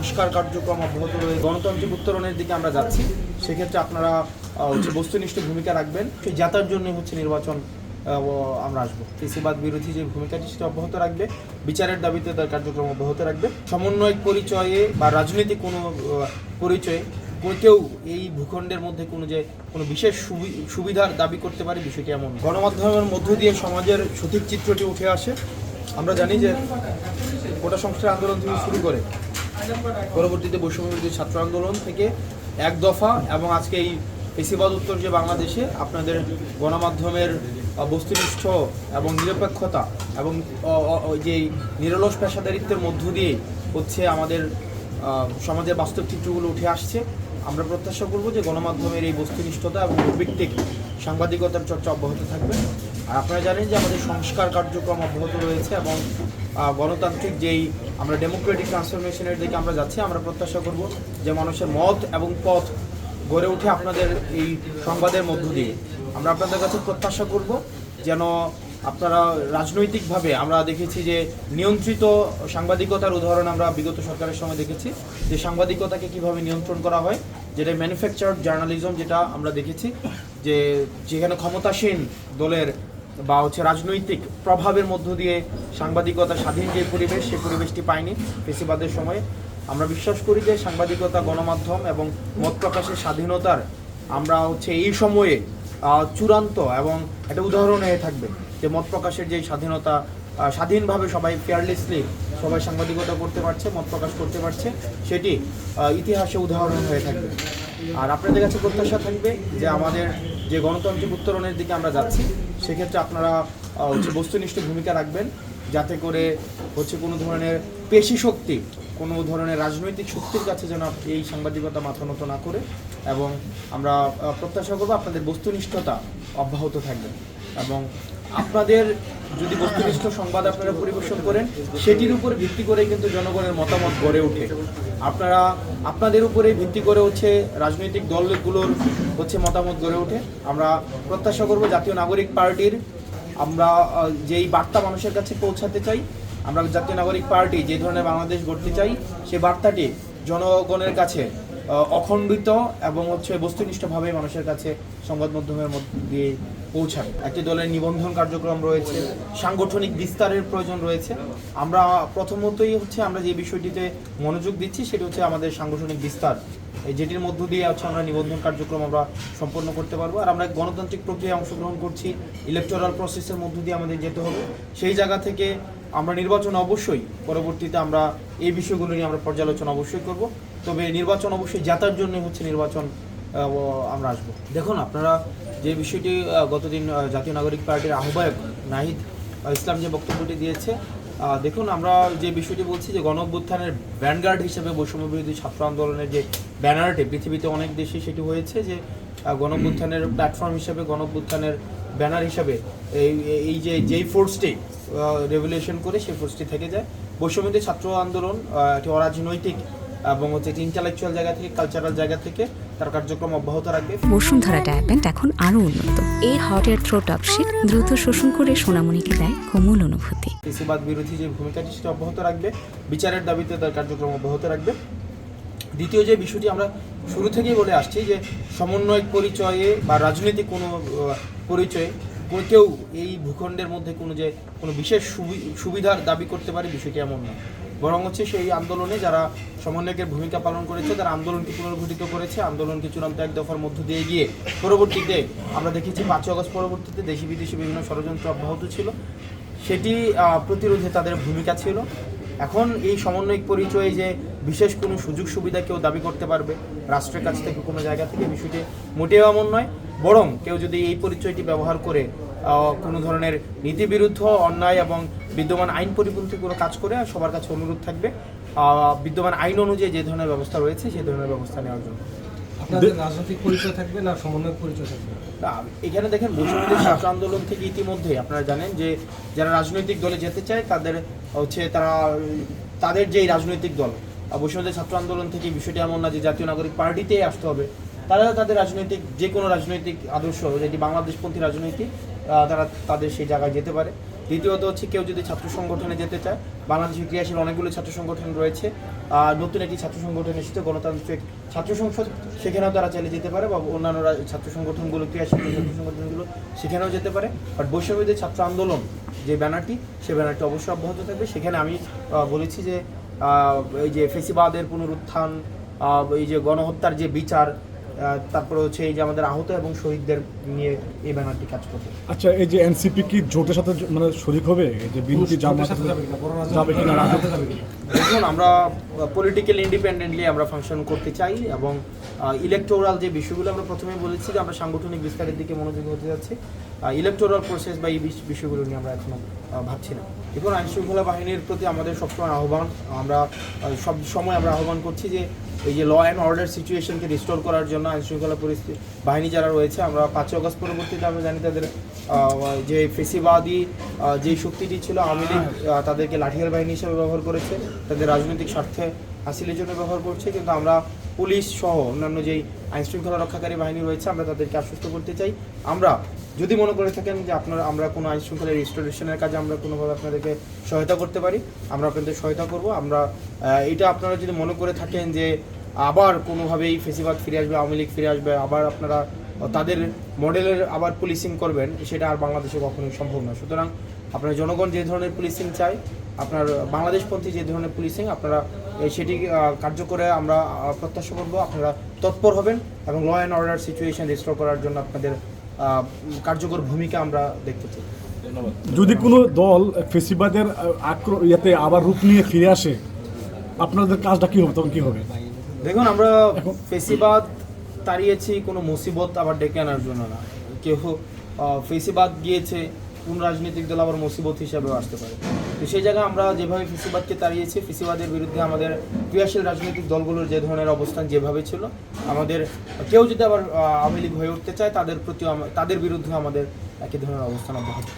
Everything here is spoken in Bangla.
সংস্কার কার্যক্রম অব্যাহত রয়েছে গণতান্ত্রিক উত্তরণের দিকে আমরা যাচ্ছি। সেক্ষেত্রে আপনারা হচ্ছে বস্তুনিষ্ঠ ভূমিকা রাখবেন। সেই যাতার জন্য হচ্ছে নির্বাচন আমরা আসব। কৃষিবাদ বিরোধী যে ভূমিকাটি সেটা অব্যাহত রাখবে, বিচারের দাবিতে তার কার্যক্রম অব্যাহত রাখবে। সমন্বয়ক পরিচয়ে বা রাজনৈতিক কোনো পরিচয়ে কেউ এই ভূখণ্ডের মধ্যে কোনো যে, কোনো বিশেষ সুবি- সুবিধার দাবি করতে পারে বিষয়টি এমন। গণমাধ্যমের মধ্য দিয়ে সমাজের সঠিক চিত্রটি উঠে আসে। আমরা জানি যে গোটা সংস্কার আন্দোলন থেকে শুরু করে পরবর্তীতে বৈষম্যবিরোধী ছাত্র আন্দোলন থেকে এক দফা এবং আজকে এই পেশিবাদ উত্তর যে বাংলাদেশে আপনাদের গণমাধ্যমের বস্তুনিষ্ঠ এবং নিরপেক্ষতা এবং যে নিরলস পেশাদারিত্বের মধ্য দিয়ে হচ্ছে আমাদের সমাজের বাস্তব চিত্রগুলো উঠে আসছে। আমরা প্রত্যাশা করব যে গণমাধ্যমের এই বস্তুনিষ্ঠতা এবং ভিত্তিক সাংবাদিকতার চর্চা অব্যাহত থাকবে। আর আপনারা জানেন যে আমাদের সংস্কার কার্যক্রম অব্যাহত রয়েছে এবং গণতান্ত্রিক যেই আমরা ডেমোক্রেটিক ট্রান্সফরমেশনের দিকে আমরা যাচ্ছি, আমরা প্রত্যাশা করব যে মানুষের মত এবং পথ গড়ে ওঠে আপনাদের এই সংবাদের মধ্য দিয়ে। আমরা আপনাদের কাছে প্রত্যাশা করব যেন আপনারা রাজনৈতিকভাবে আমরা দেখেছি যে নিয়ন্ত্রিত সাংবাদিকতার উদাহরণ আমরা বিগত সরকারের সময় দেখেছি, যে সাংবাদিকতাকে কীভাবে নিয়ন্ত্রণ করা হয়, যেটা ম্যানুফ্যাকচার জার্নালিজম যেটা আমরা দেখেছি, যে যেখানে ক্ষমতাসীন দলের বা হচ্ছে রাজনৈতিক প্রভাবের মধ্য দিয়ে সাংবাদিকতা স্বাধীন যে পরিবেশ সেই পরিবেশটি পায়নি ফেসিবাদের সময়ে। আমরা বিশ্বাস করি যে সাংবাদিকতা, গণমাধ্যম এবং মত প্রকাশের স্বাধীনতার আমরা হচ্ছে এই সময়ে চূড়ান্ত এবং একটা উদাহরণ হয়ে থাকবে যে মত প্রকাশের যে স্বাধীনতা স্বাধীনভাবে সবাই কেয়ারলেসলি সবাই সাংবাদিকতা করতে পারছে, মত প্রকাশ করতে পারছে, সেটি ইতিহাসে উদাহরণ হয়ে থাকবে। আর আপনাদের কাছে প্রত্যাশা থাকবে যে আমাদের যে গণতান্ত্রিক উত্তরণের দিকে আমরা যাচ্ছি, সেক্ষেত্রে আপনারা হচ্ছে বস্তুনিষ্ঠ ভূমিকা রাখবেন, যাতে করে হচ্ছে কোনো ধরনের পেশি শক্তি, কোনো ধরনের রাজনৈতিক শক্তির কাছে যেন এই সাংবাদিকতা মাথা নত না করে এবং আমরা প্রত্যাশা করব আপনাদের বস্তুনিষ্ঠতা অব্যাহত থাকবে এবং আপনাদের যদি বস্তুনিষ্ঠ সংবাদ আপনারা পরিবেশন করেন, সেটির উপর ভিত্তি করে কিন্তু জনগণের মতামত গড়ে ওঠে। আপনারা, আপনাদের উপরে ভিত্তি করে হচ্ছে রাজনৈতিক দলগুলোর হচ্ছে মতামত গড়ে ওঠে। আমরা প্রত্যাশা করব জাতীয় নাগরিক পার্টির আমরা যেই বার্তা মানুষের কাছে পৌঁছাতে চাই, আমরা জাতীয় নাগরিক পার্টি যে ধরনের বাংলাদেশ গড়তে চাই সেই বার্তাটি জনগণের কাছে অখণ্ডিত এবং হচ্ছে বস্তুনিষ্ঠভাবে মানুষের কাছে সংবাদ মাধ্যমের মধ্যে দিয়ে পৌঁছাবে একটি দলের নিবন্ধন কার্যক্রম রয়েছে, সাংগঠনিক বিস্তারের প্রয়োজন রয়েছে। আমরা প্রথমতই হচ্ছে আমরা যে বিষয়টিতে মনোযোগ দিচ্ছি সেটি হচ্ছে আমাদের সাংগঠনিক বিস্তার। এই যেটির মধ্য দিয়ে হচ্ছে আমরা নিবন্ধন কার্যক্রম আমরা সম্পন্ন করতে পারব। আর আমরা গণতান্ত্রিক প্রক্রিয়ায় অংশগ্রহণ করছি ইলেকটোরাল প্রসেসের মধ্য দিয়ে আমাদের যেতে হবে। সেই জায়গা থেকে আমরা নির্বাচন অবশ্যই পরবর্তীতে আমরা এই বিষয়গুলো নিয়ে আমরা পর্যালোচনা অবশ্যই করব। তবে নির্বাচন অবশ্যই জেতার জন্য হচ্ছে নির্বাচন আমরা আসব। দেখুন, আপনারা যে বিষয়টি গতদিন জাতীয় নাগরিক পার্টির আহ্বায়ক নাহিদ ইসলাম যে বক্তব্যটি দিয়েছে দেখুন, আমরা যে বিষয়টি বলছি যে গণ ভ্যানগার্ড হিসেবে বৈষম্য বিরোধী ছাত্র আন্দোলনের যে ব্যানারটি, পৃথিবীতে অনেক দেশে সেটি হয়েছে যে গণ প্ল্যাটফর্ম হিসেবে গণ ব্যানার হিসেবে এই এই যে, যেই ফোর্সটি রেভুলেশন করে সেই ফোর্সটি থেকে যায়। বৈষম্যবিরোধী ছাত্র আন্দোলন একটি অরাজনৈতিক এবং হচ্ছে একটি ইন্টালেকচুয়াল জায়গা থেকে কালচারাল জায়গা থেকে তার কার্যক্রম অব্যাহত রাখবে। বসুন্ধরা ট্যাপেন্ট এখন আরও উন্নত। এই হট এয়ার থ্রো টপশিট দ্রুত শোষণ করে সোনামণিকে দেয় কোমল অনুভূতি। কৃষিবাদ বিরোধী যে ভূমিকাটি সেটা অব্যাহত রাখবে বিচারের দাবিতে তার কার্যক্রম অব্যাহত রাখবে। দ্বিতীয় যে বিষয়টি আমরা শুরু থেকেই বলে আসছি যে সমন্বয় পরিচয়ে বা রাজনৈতিক কোনো পরিচয়ে কেউ এই ভূখণ্ডের মধ্যে কোনো যে কোনো বিশেষ সুবি- সুবিধার দাবি করতে পারে বিষয়টি এমন নয়। বরং হচ্ছে সেই আন্দোলনে যারা সমন্বয়কের ভূমিকা পালন করেছে, তারা আন্দোলনকে পুনর্গঠিত করেছে। আন্দোলনকে চূড়ান্ত এক দফার মধ্য দিয়ে গিয়ে পরবর্তীতে আমরা দেখেছি পাঁচই আগস্ট পরবর্তীতে দেশি বিদেশি বিভিন্ন ষড়যন্ত্র অব্যাহত ছিল। সেটি প্রতিরোধে তাদের ভূমিকা ছিল। এখন এই সমন্বয়িক পরিচয়ে যে বিশেষ কোনো সুযোগ সুবিধা কেউ দাবি করতে পারবে, রাষ্ট্রের কাছ থেকে কোনো জায়গা থেকে বিষয়টি মোটেও এমন নয়। বরং কেউ যদি এই পরিচয়টি ব্যবহার করে কোনো ধরনের নীতিবিরুদ্ধ অন্যায় এবং বিদ্যমান আইন পরিপন্থী কোনো কাজ করে সবার কাছে অনুরোধ থাকবে বিদ্যমান আইন অনুযায়ী যে ধরনের ব্যবস্থা রয়েছে সেই ধরনের ব্যবস্থা নেওয়ার জন্য। আপনাদের রাজনৈতিক পরিচয় থাকবে না সমন্বয় পরিচয় থাকবে? না, এখানে দেখেন বৈষম্যদের ছাত্র আন্দোলন থেকে ইতিমধ্যে আপনারা জানেন যে যারা রাজনৈতিক দলে যেতে চায় তাদের হচ্ছে তারা তাদের যেই রাজনৈতিক দল বৈষম্যদের ছাত্র আন্দোলন থেকে বিষয়টি এমন না যে জাতীয় নাগরিক পার্টিতেই আসতে হবে। তারা তাদের রাজনৈতিক যে কোনো রাজনৈতিক আদর্শ যেটি বাংলাদেশপন্থী রাজনৈতিক তারা তাদের সেই জায়গায় যেতে পারে। দ্বিতীয়ত হচ্ছে কেউ যদি ছাত্র সংগঠনে যেতে চায়, বাংলাদেশের ক্রিয়াশীল অনেকগুলো ছাত্র সংগঠন রয়েছে নতুন একটি ছাত্র সংগঠন এসেছে, গণতান্ত্রিক ছাত্র সংসদ, সেখানেও তারা চালিয়ে যেতে পারে, বা অন্যান্য ছাত্র সংগঠনগুলো, ক্রিয়াশীল ছাত্র সংগঠনগুলো, সেখানেও যেতে পারে। বাট বৈষম্যদের ছাত্র আন্দোলন যে ব্যানারটি সেই ব্যানারটি অবশ্যই অব্যাহত থাকবে। সেখানে আমি বলেছি যে এই যে ফেসিবাদের পুনরুত্থান এই যে গণহত্যার যে বিচার তারপরে হচ্ছে এই যে আমাদের আহত এবং শহীদদের নিয়ে এই ব্যানারটি কাজ করবে। আচ্ছা এই যে এনসিপি কি জোটের সাথে মানে শরিক হবে? এই যে বিএনপি জামাত সাথে যাবে কিনা? যাবে কিনা? দলের রাজনীতি সাথে যাবে কিনা? দেখুন আমরা পলিটিক্যাল ইন্ডিপেন্ডেন্টলি আমরা ফাংশন করতে চাই এবং ইলেকটোরাল যে বিষয়গুলো আমরা প্রথমে বলেছি যে আমরা সাংগঠনিক বিস্তারের দিকে মনোযোগ হতে যাচ্ছি। ইলেকটোরাল প্রসেস বা এই বিষ- বিষয়গুলো নিয়ে আমরা এখনও ভাবছি না। দেখুন আইনশৃঙ্খলা বাহিনীর প্রতি আমাদের সবসময় আহ্বান। আমরা সব সময় আমরা আহ্বান করছি যে এই যে ল অ্যান্ড অর্ডার সিচুয়েশনকে রিস্টোর করার জন্য আইন শৃঙ্খলা পরিস্থিতি বাহিনী যারা রয়েছে আমরা পাঁচই অগস্ট পরবর্তীতে আমরা জানি তাদের যে ফেসিবাদী যে শক্তিটি ছিল আওয়ামী লীগ তাদেরকে লাঠিয়াল বাহিনী হিসেবে ব্যবহার করেছে তাদের রাজনৈতিক স্বার্থে হাসিলের জন্য ব্যবহার করছে কিন্তু আমরা পুলিশ সহ অন্যান্য যেই আইন শৃঙ্খলা রক্ষাকারী বাহিনী রয়েছে, আমরা তাদেরকে আশ্বস্ত করতে চাই। আমরা যদি মনে করে থাকেন যে আপনারা, আমরা কোনো আইন শৃঙ্খলা কাজে আমরা কোনোভাবে আপনাদেরকে সহায়তা করতে পারি, আমরা আপনাদের সহায়তা করব। আমরা এটা আপনারা যদি মনে করে থাকেন যে আবার কোনোভাবেই ফেসিবাদ ফিরে আসবে, আওয়ামী লীগ ফিরে আসবে, আবার আপনারা তাদের মডেলের আবার পুলিশিং করবেন, সেটা আর বাংলাদেশে কখনোই সম্ভব না। সুতরাং আপনার জনগণ যে ধরনের পুলিশিং চায় আপনার বাংলাদেশপন্থী যে ধরনের পুলিশিং আপনারা সেটি কার্যকরে আমরা প্রত্যাশা করব আপনারা তৎপর হবেন এবং law and order situation restore করার জন্য আপনাদের কার্যকর ভূমিকা আমরা দেখতে চাই। যদি কোনো দল ফেসিবাদের আক্র ইয়াতে আবার রূপ নিয়ে ফিরে আসে আপনাদের কাজটা কি হবে তখন কি হবে? দেখুন আমরা ফেসিবাদ তাড়িয়েছি কোনো মুসিবত আবার ডেকে আনার জন্য না। কেউ ফেসিবাদ গিয়েছে কোন রাজনৈতিক দল আবার মুসিবত হিসাবেও আসতে পারে তো সেই জায়গায় আমরা যেভাবে ফিসিবাদকে তাড়িয়েছি, ফিসিবাদের বিরুদ্ধে আমাদের ক্রিয়াশীল রাজনৈতিক দলগুলোর যে ধরনের অবস্থান যেভাবে ছিল, আমাদের কেউ যদি আবার আওয়ামী লীগ হয়ে উঠতে চায়, তাদের প্রতি তাদের বিরুদ্ধে আমাদের একই ধরনের অবস্থান অব্যাহত।